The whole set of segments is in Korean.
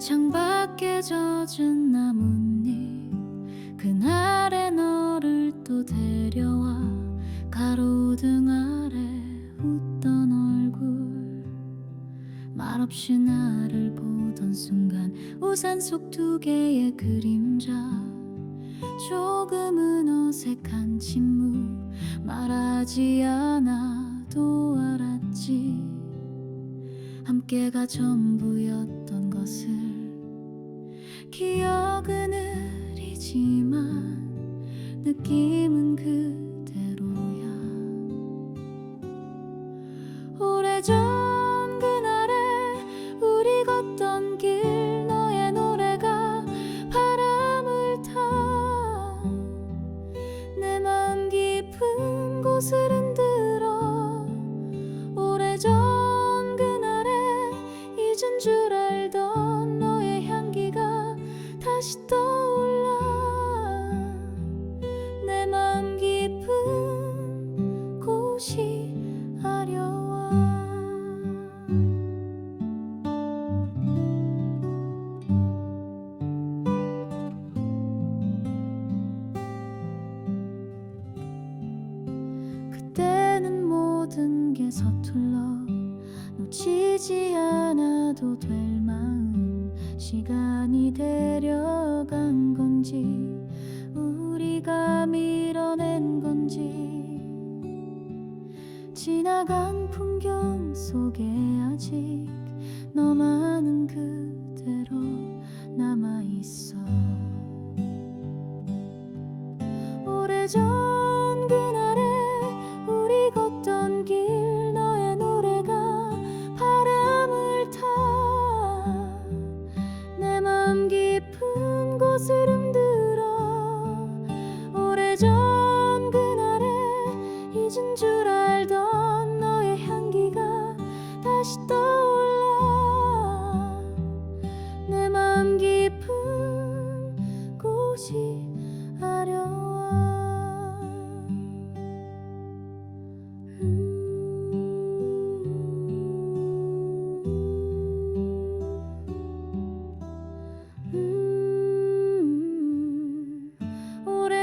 창밖에 젖은 나뭇잎 그날의 너를 또 데려와 가로등 아래 웃던 얼굴. 말없이 나를 보던 순간 우산 속 두 개의 그림자 조금은 어색한 침묵 말하지 않아도 알았지. 함께가 전부였던 것을 기억은 흐리지만 느낌은 그대로야. 오래전 그날에 우리 걷던 길 너의 노래가 바람을 타. 내 마음 깊은 곳을 흔들어. 오래전 그날에 잊은 줄 서툴러 놓치지 않아도 될 마음. 시간이 데려간 건지 우리가 밀어낸 건지. 지나간 풍경 속에 아직 너만은 그대로 남아있어. 오래전 깊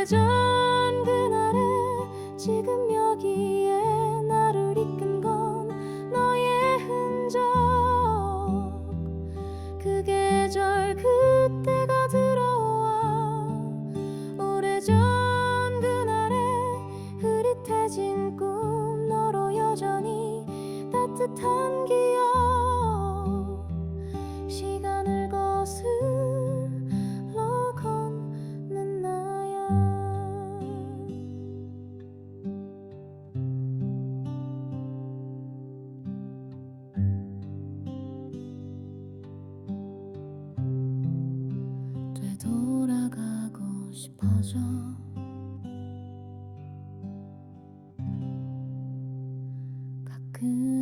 그전 그날에 지금 여기에 나를 이끈 건 너의 흔적. 그 계절 그때가 들어와 오래전 그날에 흐릿해진 꿈 너로 여전히 따뜻한 길 싶어져. 가끔